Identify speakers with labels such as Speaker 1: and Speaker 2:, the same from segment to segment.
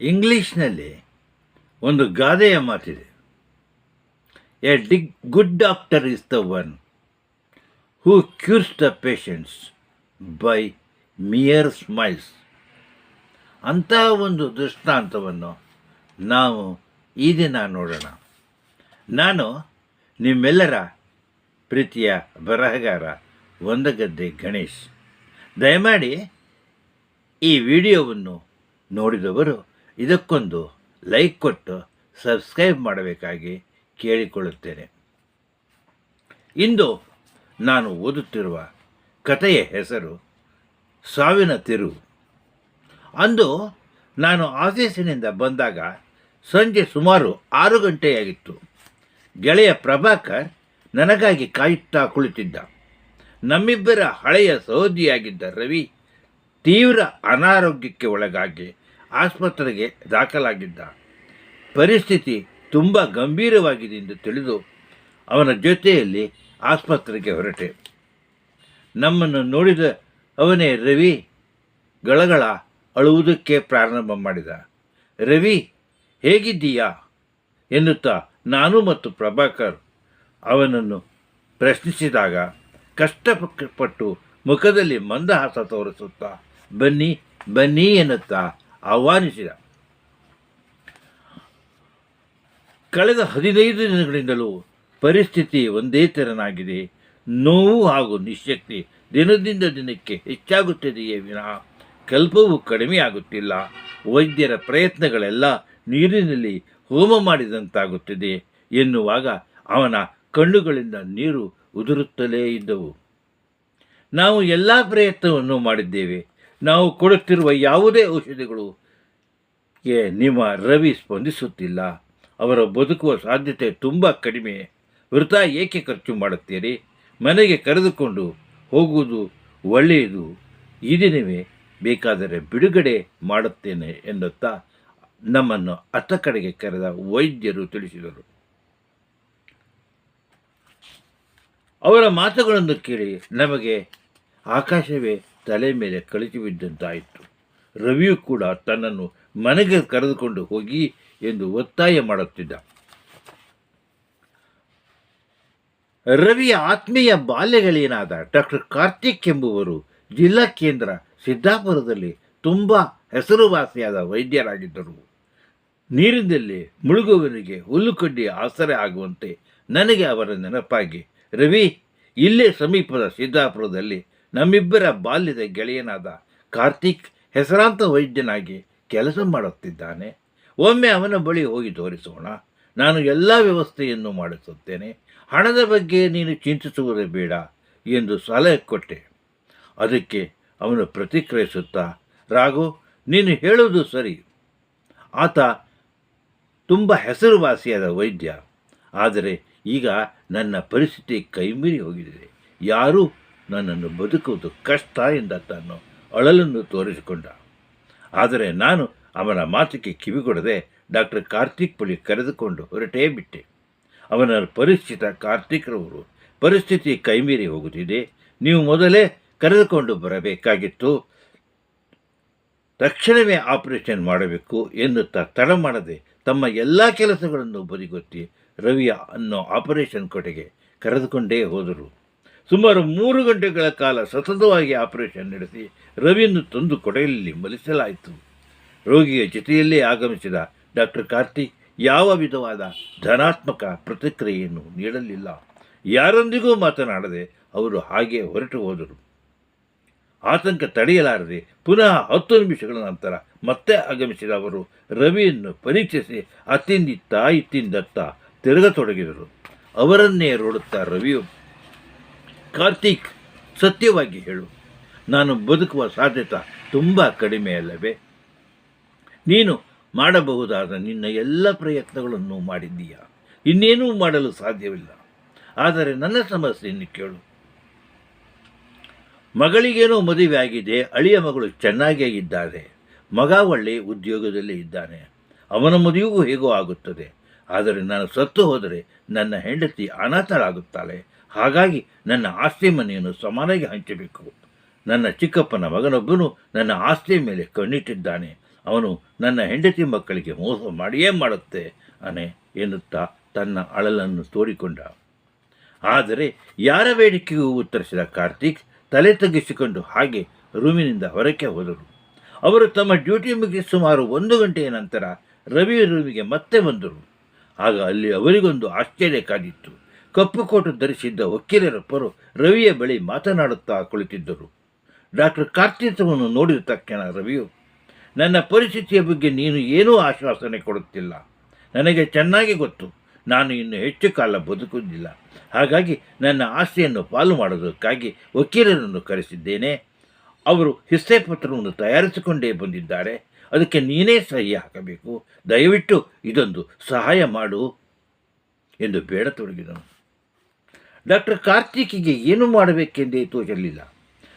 Speaker 1: ಇಂಗ್ಲೀಷ್ನಲ್ಲಿ ಒಂದು ಗಾದೆಯ ಮಾತಿದೆ. A the good doctor is the one who cures the patients by mere smiles. ಅಂತಹ ಒಂದು ದೃಷ್ಟಾಂತವನ್ನು ನಾವು ಈ ದಿನ ನೋಡೋಣ. ನಾನು ನಿಮ್ಮೆಲ್ಲರ ಪ್ರೀತಿಯ ಬರಹಗಾರ ಒಂದಗದ್ದೆ ಗಣೇಶ್. ದಯಮಾಡಿ ಈ ವಿಡಿಯೋವನ್ನು ನೋಡಿದವರು ಇದಕ್ಕೊಂದು ಲೈಕ್ ಕೊಟ್ಟು ಸಬ್ಸ್ಕ್ರೈಬ್ ಮಾಡಬೇಕಾಗಿ ಕೇಳಿಕೊಳ್ಳುತ್ತೇನೆ. ಇಂದು ನಾನು ಓದುತ್ತಿರುವ ಕಥೆಯ ಹೆಸರು ಸಾವಿನ ತಿರು. ಅಂದು ನಾನು ಆಫೀಸಿನಿಂದ ಬಂದಾಗ ಸಂಜೆ ಸುಮಾರು ಆರು ಗಂಟೆಯಾಗಿತ್ತು. ಗೆಳೆಯ ಪ್ರಭಾಕರ್ ನನಗಾಗಿ ಕಾಯುತ್ತಾ ಕುಳಿತಿದ್ದ. ನಮ್ಮಿಬ್ಬರ ಹಳೆಯ ಸೋದಿಯಾಗಿದ್ದ ರವಿ ತೀವ್ರ ಅನಾರೋಗ್ಯಕ್ಕೆ ಒಳಗಾಗಿ ಆಸ್ಪತ್ರೆಗೆ ದಾಖಲಾಗಿದ್ದ ಪರಿಸ್ಥಿತಿ ತುಂಬ ಗಂಭೀರವಾಗಿದೆ ಎಂದು ತಿಳಿದು ಅವನ ಜೊತೆಯಲ್ಲಿ ಆಸ್ಪತ್ರೆಗೆ ಹೊರಟೆ. ನಮ್ಮನ್ನು ನೋಡಿದ ಅವನೇ ರವಿ ಗಳಗಳ ಅಳುವುದಕ್ಕೆ ಪ್ರಾರಂಭ ಮಾಡಿದ. ರವಿ, ಹೇಗಿದ್ದೀಯಾ? ಎನ್ನುತ್ತಾ ನಾನು ಮತ್ತು ಪ್ರಭಾಕರ್ ಅವನನ್ನು ಪ್ರಶ್ನಿಸಿದಾಗ ಕಷ್ಟಪಟ್ಟು ಮುಖದಲ್ಲಿ ಮಂದಹಾಸ ತೋರಿಸುತ್ತಾ, ಬನ್ನಿ ಬನ್ನಿ ಎನ್ನುತ್ತಾ ಆಹ್ವಾನಿಸಿದ. ಕಳೆದ ಹದಿನೈದು ದಿನಗಳಿಂದಲೂ ಪರಿಸ್ಥಿತಿ ಒಂದೇ ತೆರನಾಗಿದೆ. ನೋವು ಹಾಗೂ ನಿಶಕ್ತಿ ದಿನದಿಂದ ದಿನಕ್ಕೆ ಹೆಚ್ಚಾಗುತ್ತಿದೆಯೇ ವಿನಃ ಕಲ್ಪವೂ ಕಡಿಮೆಯಾಗುತ್ತಿಲ್ಲ ವೈದ್ಯರ ಪ್ರಯತ್ನಗಳೆಲ್ಲ ನೀರಿನಲ್ಲಿ ಹೋಮ ಮಾಡಿದಂತಾಗುತ್ತಿದೆ ಎನ್ನುವಾಗ ಅವನ ಕಣ್ಣುಗಳಿಂದ ನೀರು ಉದುರುತ್ತಲೇ ಇದ್ದವು. ನಾವು ಎಲ್ಲ ಪ್ರಯತ್ನವನ್ನು ಮಾಡಿದ್ದೇವೆ. ನಾವು ಕೊಡುತ್ತಿರುವ ಯಾವುದೇ ಔಷಧಿಗಳು ಗೆ ನಿಮ್ಮ ರವಿ ಸ್ಪಂದಿಸುತ್ತಿಲ್ಲ. ಅವರ ಬದುಕುವ ಸಾಧ್ಯತೆ ತುಂಬ ಕಡಿಮೆ. ವೃಥಾ ಏಕೆ ಖರ್ಚು ಮಾಡುತ್ತೀರಿ? ಮನೆಗೆ ಕರೆದುಕೊಂಡು ಹೋಗುವುದು ಒಳ್ಳೆಯದು. ಈ ದಿನವೇ ಬೇಕಾದರೆ ಬಿಡುಗಡೆ ಮಾಡುತ್ತೇನೆ ಎನ್ನುತ್ತಾ ನಮ್ಮನ್ನು ಅತ್ತ ಕಡೆಗೆ ಕರೆದ ವೈದ್ಯರು ತಿಳಿಸಿದರು. ಅವರ ಮಾತುಗಳನ್ನು ಕೇಳಿ ನಮಗೆ ಆಕಾಶವೇ ತಲೆ ಮೇಲೆ ಕಳಚಿ ಬಿದ್ದಂತಾಯಿತು. ರವಿಯು ಕೂಡ ತನ್ನನ್ನು ಮನೆಗೆ ಕರೆದುಕೊಂಡು ಹೋಗಿ ಎಂದು ಒತ್ತಾಯ ಮಾಡುತ್ತಿದ್ದ. ರವಿಯ ಆತ್ಮೀಯ ಬಾಲ್ಯಗಳೇನಾದ ಡಾಕ್ಟರ್ ಕಾರ್ತಿಕ್ ಎಂಬುವರು ಜಿಲ್ಲಾ ಕೇಂದ್ರ ಸಿದ್ದಾಪುರದಲ್ಲಿ ತುಂಬ ಹೆಸರುವಾಸಿಯಾದ ವೈದ್ಯರಾಗಿದ್ದರು. ನೀರಿನಲ್ಲಿ ಮುಳುಗುವವನಿಗೆ ಹುಲ್ಲುಕಡ್ಡಿ ಆಸರೆ ಆಗುವಂತೆ ನನಗೆ ಅವರ ನೆನಪಾಗಿ, ರವಿ, ಇಲ್ಲೇ ಸಮೀಪದ ಸಿದ್ದಾಪುರದಲ್ಲಿ ನಮ್ಮಿಬ್ಬರ ಬಾಲ್ಯದ ಗೆಳೆಯನಾದ ಕಾರ್ತಿಕ್ ಹೆಸರಾಂತ ವೈದ್ಯನಾಗಿ ಕೆಲಸ ಮಾಡುತ್ತಿದ್ದಾನೆ. ಒಮ್ಮೆ ಅವನ ಬಳಿ ಹೋಗಿ ತೋರಿಸೋಣ. ನಾನು ಎಲ್ಲ ವ್ಯವಸ್ಥೆಯನ್ನು ಮಾಡಿಸುತ್ತೇನೆ. ಹಣದ ಬಗ್ಗೆ ನೀನು ಚಿಂತಿಸುವುದೇ ಬೇಡ ಎಂದು ಸಲಹೆ ಕೊಟ್ಟೆ. ಅದಕ್ಕೆ ಅವನು ಪ್ರತಿಕ್ರಿಯಿಸುತ್ತಾ, ರಾಘು, ನೀನು ಹೇಳುವುದು ಸರಿ. ಆತ ತುಂಬ ಹೆಸರುವಾಸಿಯಾದ ವೈದ್ಯ. ಆದರೆ ಈಗ ನನ್ನ ಪರಿಸ್ಥಿತಿ ಕೈಮೀರಿ ಹೋಗಿದೆ. ಯಾರೂ ನನ್ನನ್ನು ಬದುಕುವುದು ಕಷ್ಟ ಎಂದ ತಾನು ಅಳಲನ್ನು ತೋರಿಸಿಕೊಂಡ. ಆದರೆ ನಾನು ಅವನ ಮಾತಿಗೆ ಕಿವಿಗೊಡದೆ ಡಾಕ್ಟರ್ ಕಾರ್ತಿಕ್ ಪುಳಿ ಕರೆದುಕೊಂಡು ಹೊರಟೇ ಬಿಟ್ಟೆ. ಅವನ ಪರಿಚಿತ ಕಾರ್ತಿಕ್ರವರು, ಪರಿಸ್ಥಿತಿ ಕೈಮೀರಿ ಹೋಗುತ್ತಿದೆ. ನೀವು ಮೊದಲೇ ಕರೆದುಕೊಂಡು ಬರಬೇಕಾಗಿತ್ತು. ತಕ್ಷಣವೇ ಆಪರೇಷನ್ ಮಾಡಬೇಕು ಎನ್ನುತ್ತಾ ತಡ ಮಾಡದೆ ತಮ್ಮ ಎಲ್ಲ ಕೆಲಸಗಳನ್ನು ಬದಿಗೊತ್ತಿ ರವಿಯ ಅನ್ನೋ ಆಪರೇಷನ್ ಕೊಟೆಗೆ ಕರೆದುಕೊಂಡೇ ಹೋದರು. ಸುಮಾರು ಮೂರು ಗಂಟೆಗಳ ಕಾಲ ಸತತವಾಗಿ ಆಪರೇಷನ್ ನಡೆಸಿ ರವಿಯನ್ನು ತಂದು ಕೊಡೆಯಲ್ಲಿ ಮಲಿಸಲಾಯಿತು. ರೋಗಿಯ ಜೊತೆಯಲ್ಲೇ ಆಗಮಿಸಿದ ಡಾಕ್ಟರ್ ಕಾರ್ತಿಕ್ ಯಾವ ವಿಧವಾದ ಧನಾತ್ಮಕ ಪ್ರತಿಕ್ರಿಯೆಯನ್ನು ನೀಡಲಿಲ್ಲ. ಯಾರೊಂದಿಗೂ ಮಾತನಾಡದೆ ಅವರು ಹಾಗೆ ಹೊರಟು ಹೋದರು. ಆತಂಕ ತಡೆಯಲಾರದೆ ಪುನಃ ಹತ್ತು ನಿಮಿಷಗಳ ನಂತರ ಮತ್ತೆ ಆಗಮಿಸಿದ ಅವರು ರವಿಯನ್ನು ಪರೀಕ್ಷಿಸಿ ಅತ್ತಿಂದಿತ್ತ ಇತ್ತಿಂದತ್ತ ತಿರುಗತೊಡಗಿದರು. ಅವರನ್ನೇ ನೋಡುತ್ತಾ ರವಿಯು ಕಾರ್ತಿಕ್, ಸತ್ಯವಾಗಿ ಹೇಳು. ನಾನು ಬದುಕುವ ಸಾಧ್ಯತೆ ತುಂಬ ಕಡಿಮೆ ಅಲ್ಲವೇ? ನೀನು ಮಾಡಬಹುದಾದ ನಿನ್ನ ಎಲ್ಲ ಪ್ರಯತ್ನಗಳನ್ನು ಮಾಡಿದ್ದೀಯ? ಇನ್ನೇನೂ ಮಾಡಲು ಸಾಧ್ಯವಿಲ್ಲ. ಆದರೆ ನನ್ನ ಸಮಸ್ಯೆಯನ್ನು ಕೇಳು. ಮಗಳಿಗೇನೋ ಮದುವೆ ಆಗಿದೆ, ಅಳಿಯ ಮಗಳು ಚೆನ್ನಾಗೇ ಇದ್ದಾರೆ, ಮಗ ಒಳ್ಳೆ ಉದ್ಯೋಗದಲ್ಲಿ ಇದ್ದಾನೆ, ಅವನ ಮದುವೆಗೂ ಹೇಗೋ ಆಗುತ್ತದೆ, ಆದರೆ ನಾನು ಸತ್ತು ಹೋದರೆ ನನ್ನ ಹೆಂಡತಿ ಅನಾಥಳಾಗುತ್ತಾಳೆ ಹಾಗಾಗಿ ನನ್ನ ಆಸ್ತಿ ಮನೆಯನ್ನು ಸಮಾನಾಗಿ ಹಂಚಬೇಕು. ನನ್ನ ಚಿಕ್ಕಪ್ಪನ ಮಗನೊಬ್ಬನು ನನ್ನ ಆಸ್ತಿಯ ಮೇಲೆ ಕಣ್ಣಿಟ್ಟಿದ್ದಾನೆ. ಅವನು ನನ್ನ ಹೆಂಡತಿ ಮಕ್ಕಳಿಗೆ ಮೋಸ ಮಾಡಿಯೇ ಮಾಡುತ್ತೆ, ಅನೆ ಎನ್ನುತ್ತಾ ತನ್ನ ಅಳಲನ್ನು ತೋಡಿಕೊಂಡ. ಆದರೆ ಯಾರ ಬೇಡಿಕೆಗೂ ಉತ್ತರಿಸಿದ ಕಾರ್ತಿಕ್ ತಲೆ ತಗ್ಗಿಸಿಕೊಂಡು ಹಾಗೆ ರೂಮಿನಿಂದ ಹೊರಕ್ಕೆ ಹೋದರು ಅವರು ತಮ್ಮ ಡ್ಯೂಟಿ ಮುಗಿಸಿ ಸುಮಾರು ಒಂದು ಗಂಟೆಯ ನಂತರ ರವಿ ರೂಮಿಗೆ ಮತ್ತೆ ಬಂದರು. ಆಗ ಅಲ್ಲಿ ಅವರಿಗೊಂದು ಆಶ್ಚರ್ಯ ಕಾದಿತ್ತು. ಕಪ್ಪು ಕೋಟು ಧರಿಸಿದ್ದ ವಕೀಲರೊಬ್ಬರು ರವಿಯ ಬಳಿ ಮಾತನಾಡುತ್ತಾ ಕುಳಿತಿದ್ದರು. ಡಾಕ್ಟರ್ ಕಾರ್ತಿತ್ವವನ್ನು ನೋಡಿದ ತಕ್ಷಣ ರವಿಯು, ನನ್ನ ಪರಿಸ್ಥಿತಿಯ ಬಗ್ಗೆ ನೀನು ಏನೂ ಆಶ್ವಾಸನೆ ಕೊಡುತ್ತಿಲ್ಲ. ನನಗೆ ಚೆನ್ನಾಗಿ ಗೊತ್ತು. ನಾನು ಇನ್ನು ಹೆಚ್ಚು ಕಾಲ ಬದುಕುವುದಿಲ್ಲ. ಹಾಗಾಗಿ ನನ್ನ ಆಸ್ತಿಯನ್ನು ಪಾಲು ಮಾಡೋದಕ್ಕಾಗಿ ವಕೀಲರನ್ನು ಕರೆಸಿದ್ದೇನೆ. ಅವರು ಹಿಸ್ಸೆ ಪತ್ರವನ್ನು ತಯಾರಿಸಿಕೊಂಡೇ ಬಂದಿದ್ದಾರೆ. ಅದಕ್ಕೆ ನೀನೇ ಸಹಿ ಹಾಕಬೇಕು. ದಯವಿಟ್ಟು ಇದೊಂದು ಸಹಾಯ ಮಾಡು ಎಂದು ಬೇಡತೊಡಗಿದನು. ಡಾಕ್ಟರ್ ಕಾರ್ತಿಕಿಗೆ ಏನು ಮಾಡಬೇಕೆಂದೇ ತೋಚಲಿಲ್ಲ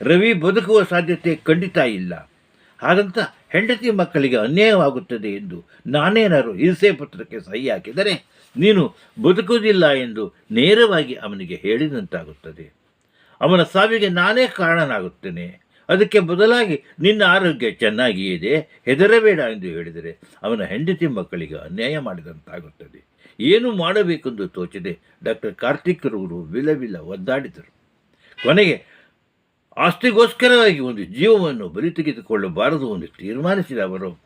Speaker 1: ರವಿ ಬದುಕುವ ಸಾಧ್ಯತೆ ಖಂಡಿತ ಇಲ್ಲ. ಹಾಗಂತ ಹೆಂಡತಿ ಮಕ್ಕಳಿಗೆ ಅನ್ಯಾಯವಾಗುತ್ತದೆ ಎಂದು ನಾನೇನಾದ್ರು ಹಿಂಸೆ ಪತ್ರಕ್ಕೆ ಸಹಿ ಹಾಕಿದರೆ ನೀನು ಬದುಕುವುದಿಲ್ಲ ಎಂದು ನೇರವಾಗಿ ಅವನಿಗೆ ಹೇಳಿದಂತಾಗುತ್ತದೆ. ಅವನ ಸಾವಿಗೆ ನಾನೇ ಕಾರಣನಾಗುತ್ತೇನೆ. ಅದಕ್ಕೆ ಬದಲಾಗಿ ನಿನ್ನ ಆರೋಗ್ಯ ಚೆನ್ನಾಗಿಯೇ ಹೆದರಬೇಡ ಎಂದು ಹೇಳಿದರೆ ಅವನ ಹೆಂಡತಿ ಮಕ್ಕಳಿಗೆ ಅನ್ಯಾಯ ಮಾಡಿದಂತಾಗುತ್ತದೆ. ಏನು ಮಾಡಬೇಕೆಂದು ತೋಚದೆ. ಡಾಕ್ಟರ್ ಕಾರ್ತಿಕ್ ರವರು ವಿಲವಿಲ ಒದ್ದಾಡಿದರು. ಕೊನೆಗೆ ಆಸ್ತಿಗೋಸ್ಕರವಾಗಿ ಒಂದು ಜೀವವನ್ನು ಬಲಿ ತೆಗೆದುಕೊಳ್ಳಬಾರದು ಎಂದು ತೀರ್ಮಾನಿಸಿದ ಅವರು,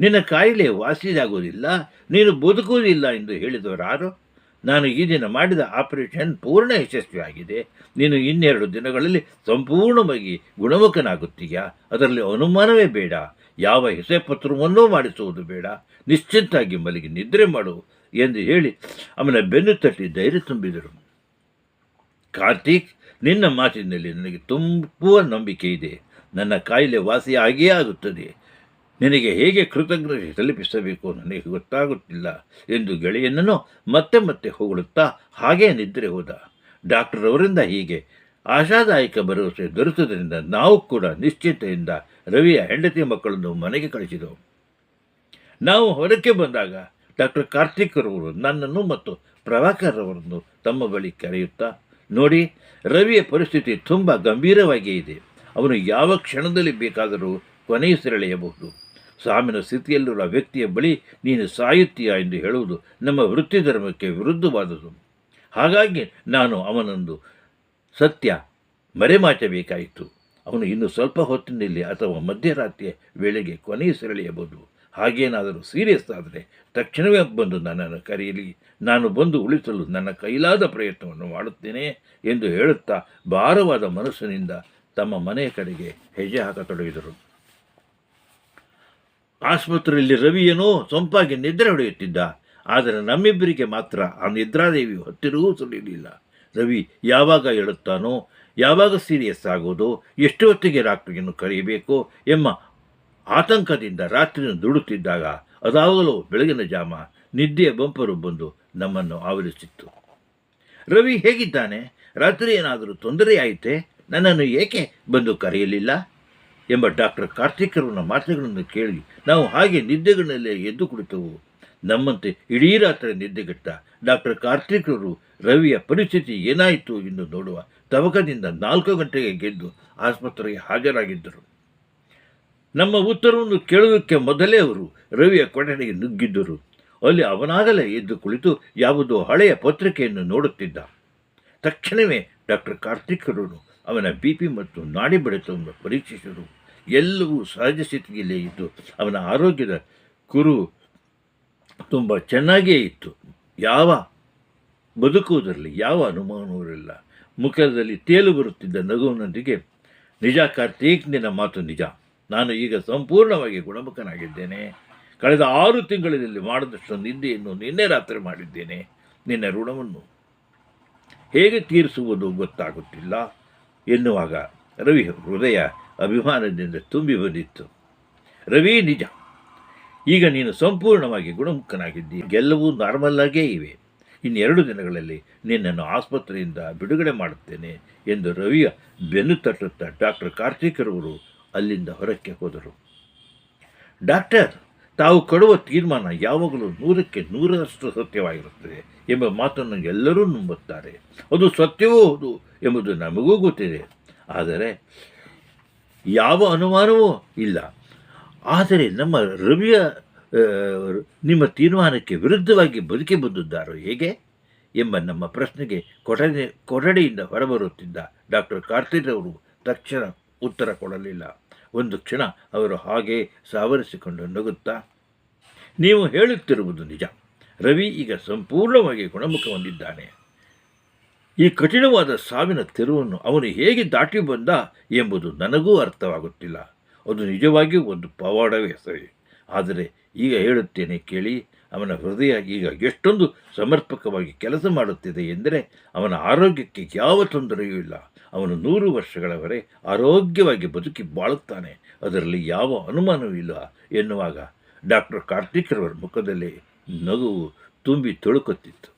Speaker 1: ನಿನ್ನ ಕಾಯಿಲೆ ವಾಸಿಯಾಗುವುದಿಲ್ಲ, ನೀನು ಬದುಕುವುದಿಲ್ಲ ಎಂದು ಹೇಳಿದವರಾರು ನಾನು ಈ ದಿನ ಮಾಡಿದ ಆಪರೇಷನ್ ಪೂರ್ಣ ಯಶಸ್ವಿಯಾಗಿದೆ. ನೀನು ಇನ್ನೆರಡು ದಿನಗಳಲ್ಲಿ ಸಂಪೂರ್ಣವಾಗಿ ಗುಣಮುಖನಾಗುತ್ತೀಯಾ? ಅದರಲ್ಲಿ ಅನುಮಾನವೇ ಬೇಡ. ಯಾವ ಹೆಸೆಪತ್ರವನ್ನೂ ಮಾಡಿಸುವುದು ಬೇಡ. ನಿಶ್ಚಿಂತಾಗಿ ಮಲಗಿ ನಿದ್ರೆ ಮಾಡು. ಎಂದು ಹೇಳಿ ಅವನ ಬೆನ್ನು ತಟ್ಟಿ ಧೈರ್ಯ ತುಂಬಿದರು. ಕಾರ್ತಿಕ್, ನಿನ್ನ ಮಾತಿನಲ್ಲಿ ನನಗೆ ತುಂಬುವ ನಂಬಿಕೆ ಇದೆ. ನನ್ನ ಕಾಯಿಲೆ ವಾಸಿ ಆಗಿಯೇ ಆಗುತ್ತದೆ. ನಿನಗೆ ಹೇಗೆ ಕೃತಜ್ಞತೆ ತಲುಪಿಸಬೇಕು ನನಗೆ ಗೊತ್ತಾಗುತ್ತಿಲ್ಲ ಎಂದು ಗೆಳೆಯನನ್ನು ಮತ್ತೆ ಮತ್ತೆ ಹೊಗಳುತ್ತಾ ಹಾಗೇ ನಿದ್ರೆ ಹೋದ. ಡಾಕ್ಟರ್ ಅವರಿಂದ ಹೀಗೆ ಆಶಾದಾಯಕ ಭರವಸೆ ದೊರೆತುದರಿಂದ ನಾವು ಕೂಡ ನಿಶ್ಚಿತೆಯಿಂದ ರವಿಯ ಹೆಂಡತಿ ಮಕ್ಕಳನ್ನು ಮನೆಗೆ ಕಳಿಸಿದೆವು. ನಾವು ಹೊರಕ್ಕೆ ಬಂದಾಗ ಡಾಕ್ಟರ್ ಕಾರ್ತಿಕ್ರವರು ನನ್ನನ್ನು ಮತ್ತು ಪ್ರಭಾಕರ್ ಅವರನ್ನು ತಮ್ಮ ಬಳಿ ಕರೆಯುತ್ತಾ, ನೋಡಿ, ರವಿಯ ಪರಿಸ್ಥಿತಿ ತುಂಬ ಗಂಭೀರವಾಗಿಯೇ ಇದೆ. ಅವನು ಯಾವ ಕ್ಷಣದಲ್ಲಿ ಬೇಕಾದರೂ ಕೊನೆಯುಸಿರೆಳೆಯಬಹುದು ಸಾಮಿನ ಸ್ಥಿತಿಯಲ್ಲಿರುವ ವ್ಯಕ್ತಿಯ ಬಳಿ ನೀನು ಸಾಯುತ್ತೀಯಾ ಎಂದು ಹೇಳುವುದು ನಮ್ಮ ವೃತ್ತಿ ಧರ್ಮಕ್ಕೆ ವಿರುದ್ಧವಾದುದು ಹಾಗಾಗಿ ನಾನು ಅವನೊಂದು ಸತ್ಯ ಮರೆಮಾಚಬೇಕಾಯಿತು. ಅವನು ಇನ್ನು ಸ್ವಲ್ಪ ಹೊತ್ತಿನಲ್ಲಿ ಅಥವಾ ಮಧ್ಯರಾತ್ರಿಯ ವೇಳೆಗೆ ಕೊನೆಯುಸಿರೆಳೆಯಬಹುದು ಹಾಗೇನಾದರೂ ಸೀರಿಯಸ್ ಆದರೆ ತಕ್ಷಣವೇ ಬಂದು ನನ್ನನ್ನು ಕರೆಯಲಿ ನಾನು ಬಂದು ಉಳಿಸಲು ನನ್ನ ಕೈಲಾದ ಪ್ರಯತ್ನವನ್ನು ಮಾಡುತ್ತೇನೆ ಎಂದು ಹೇಳುತ್ತಾ ಭಾರವಾದ ಮನಸ್ಸಿನಿಂದ ತಮ್ಮ ಮನೆಯ ಕಡೆಗೆ ಹೆಜ್ಜೆ ಹಾಕತೊಡಗಿದರು. ಆಸ್ಪತ್ರೆಯಲ್ಲಿ ರವಿಯೇನೋ ಸೊಂಪಾಗಿ ನಿದ್ರೆ ಹೊಡೆಯುತ್ತಿದ್ದ. ಆದರೆ ನಮ್ಮಿಬ್ಬರಿಗೆ ಮಾತ್ರ ಆ ನಿದ್ರಾದೇವಿಯು ಹತ್ತಿರವೂ ಸುಳಿಯಲಿಲ್ಲ. ರವಿ ಯಾವಾಗ ಹೇಳುತ್ತಾನೋ, ಯಾವಾಗ ಸೀರಿಯಸ್ ಆಗೋದು ಎಷ್ಟು ಹೊತ್ತಿಗೆ ಡಾಕ್ಟರ್ಯನ್ನು ಕರೆಯಬೇಕು ಎಂಬ ಆತಂಕದಿಂದ ರಾತ್ರಿಯನ್ನು ದುಡುತ್ತಿದ್ದಾಗ ಅದಾಗಲೂ ಬೆಳಗಿನ ಜಾಮ ನಿದ್ದೆಯ ಬಂಪರು ಬಂದು ನಮ್ಮನ್ನು ಆವರಿಸಿತ್ತು. ರವಿ ಹೇಗಿದ್ದಾನೆ? ರಾತ್ರಿ ಏನಾದರೂ ತೊಂದರೆಯಾಯಿತೆ ನನ್ನನ್ನು ಏಕೆ ಬಂದು ಕರೆಯಲಿಲ್ಲ? ಎಂಬ ಡಾಕ್ಟರ್ ಕಾರ್ತಿಕರವನ ಮಾತುಗಳನ್ನು ಕೇಳಿ ನಾವು ಹಾಗೆ ನಿದ್ದೆಗಳಲ್ಲೇ ಎದ್ದು ಕುಳಿತವು. ನಮ್ಮಂತೆ ಇಡೀ ರಾತ್ರಿ ನಿದ್ದೆಗೆಟ್ಟ ಡಾಕ್ಟರ್ ಕಾರ್ತಿಕರು ರವಿಯ ಪರಿಸ್ಥಿತಿ ಏನಾಯಿತು ಎಂದು ನೋಡುವ ತವಕದಿಂದ ನಾಲ್ಕು ಗಂಟೆಗೆ ಗೆದ್ದು ಆಸ್ಪತ್ರೆಗೆ ಹಾಜರಾಗಿದ್ದರು. ನಮ್ಮ ಉತ್ತರವನ್ನು ಕೇಳುವುದಕ್ಕೆ ಮೊದಲೇ ಅವರು ರವಿಯ ಕೊಠಡಿಗೆ ನುಗ್ಗಿದ್ದರು. ಅಲ್ಲಿ ಅವನಾಗಲೇ ಎದ್ದು ಕುಳಿತು ಯಾವುದೋ ಹಳೆಯ ಪತ್ರಿಕೆಯನ್ನು ನೋಡುತ್ತಿದ್ದ. ತಕ್ಷಣವೇ ಡಾಕ್ಟರ್ ಕಾರ್ತಿಕರವರು ಅವನ ಬಿ ಪಿ ಮತ್ತು ನಾಡಿ ಬಡಿತವನ್ನು ಪರೀಕ್ಷಿಸಿದರು. ಎಲ್ಲವೂ ಸಹಜ ಸ್ಥಿತಿಯಲ್ಲೇ ಇದ್ದು ಅವನ ಆರೋಗ್ಯದ ಕುರು ತುಂಬ ಚೆನ್ನಾಗಿಯೇ ಇತ್ತು. ಯಾವ ಬದುಕುವುದರಲ್ಲಿ ಯಾವ ಅನುಮಾನವೂ ಇರಲಿಲ್ಲ ಮುಖದಲ್ಲಿ ತೇಲು ಬರುತ್ತಿದ್ದ ನಗುವಿನೊಂದಿಗೆ, ನಿಜ ಕಾರ್ತೀಕ್, ನಿನ್ನ ಮಾತು ನಿಜ. ನಾನು ಈಗ ಸಂಪೂರ್ಣವಾಗಿ ಗುಣಮುಖನಾಗಿದ್ದೇನೆ. ಕಳೆದ ಆರು ತಿಂಗಳಲ್ಲಿ ಮಾಡಿದಷ್ಟು ನಿದ್ದೆಯನ್ನು ನಿನ್ನೆ ರಾತ್ರಿ ಮಾಡಿದ್ದೇನೆ. ನಿನ್ನ ಋಣವನ್ನು ಹೇಗೆ ತೀರಿಸುವುದು ಗೊತ್ತಾಗುತ್ತಿಲ್ಲ. ಎನ್ನುವಾಗ ರವಿ ಹೃದಯ ಅಭಿಮಾನದಿಂದ ತುಂಬಿ ಬಂದಿತ್ತು. ರವಿ ನಿಜ, ಈಗ ನೀನು ಸಂಪೂರ್ಣವಾಗಿ ಗುಣಮುಖನಾಗಿದ್ದೀಯ ಎಲ್ಲವೂ ನಾರ್ಮಲ್ ಆಗೇ ಇವೆ. ಇನ್ನೆರಡು ದಿನಗಳಲ್ಲಿ ನಿನ್ನನ್ನು ಆಸ್ಪತ್ರೆಯಿಂದ ಬಿಡುಗಡೆ ಮಾಡುತ್ತೇನೆ ಎಂದು ರವಿಯ ಬೆನ್ನು ತಟ್ಟುತ್ತಾ ಡಾಕ್ಟರ್ ಕಾರ್ತಿಕರವರು ಅಲ್ಲಿಂದ ಹೊರಕ್ಕೆ ಹೋದರು. ಡಾಕ್ಟರ್, ತಾವು ಕೊಡುವ ತೀರ್ಮಾನ ಯಾವಾಗಲೂ ನೂರಕ್ಕೆ ನೂರರಷ್ಟು ಸತ್ಯವಾಗಿರುತ್ತದೆ ಎಂಬ ಮಾತನ್ನು ಎಲ್ಲರೂ ನಂಬುತ್ತಾರೆ. ಅದು ಸತ್ಯವೂ ಹೌದು ಎಂಬುದು ನಮಗೂ ಗೊತ್ತಿದೆ. ಆದರೆ ಯಾವ ಅನುಮಾನವೂ ಇಲ್ಲ. ಆದರೆ ನಮ್ಮ ರವಿಯ ನಿಮ್ಮ ತೀರ್ಮಾನಕ್ಕೆ ವಿರುದ್ಧವಾಗಿ ಬದುಕಿ ಬಂದಿದ್ದಾರೋ ಹೇಗೆ ಎಂಬ ನಮ್ಮ ಪ್ರಶ್ನೆಗೆ ಕೊಠಡಿ, ಕೊಠಡಿಯಿಂದ ಹೊರಬರುತ್ತಿದ್ದ ಡಾಕ್ಟರ್ ಕಾರ್ತಿಕ್ ಅವರು ತಕ್ಷಣ ಉತ್ತರ ಕೊಡಲಿಲ್ಲ. ಒಂದು ಕ್ಷಣ ಅವರು ಹಾಗೆ ಸಾವರಿಸಿಕೊಂಡು ನಗುತ್ತಾ, ನೀವು ಹೇಳುತ್ತಿರುವುದು ನಿಜ. ರವಿ ಈಗ ಸಂಪೂರ್ಣವಾಗಿ ಗುಣಮುಖ ಹೊಂದಿದ್ದಾನೆ ಈ ಕಠಿಣವಾದ ಸಾವಿನ ತಿರುವನ್ನು ಅವನು ಹೇಗೆ ದಾಟಿ ಬಂದ ಎಂಬುದು ನನಗೂ ಅರ್ಥವಾಗುತ್ತಿಲ್ಲ. ಅದು ನಿಜವಾಗಿಯೂ ಒಂದು ಪವಾಡವೇ ಸರಿ. ಆದರೆ ಈಗ ಹೇಳುತ್ತೇನೆ ಕೇಳಿ ಅವನ ಹೃದಯ ಈಗ ಎಷ್ಟೊಂದು ಸಮರ್ಪಕವಾಗಿ ಕೆಲಸ ಮಾಡುತ್ತಿದೆ ಎಂದರೆ ಅವನ ಆರೋಗ್ಯಕ್ಕೆ ಯಾವ ತೊಂದರೆಯೂ ಇಲ್ಲ. ಅವನು ನೂರು ವರ್ಷಗಳವರೆ ಆರೋಗ್ಯವಾಗಿ ಬದುಕಿ ಬಾಳುತ್ತಾನೆ. ಅದರಲ್ಲಿ ಯಾವ ಅನುಮಾನವೂ ಇಲ್ಲ ಎನ್ನುವಾಗ ಡಾಕ್ಟರ್ ಕಾರ್ತಿಕ್ರವರ ಮುಖದಲ್ಲಿ ನಗುವು ತುಂಬಿ ತುಳುಕುತ್ತಿತ್ತು.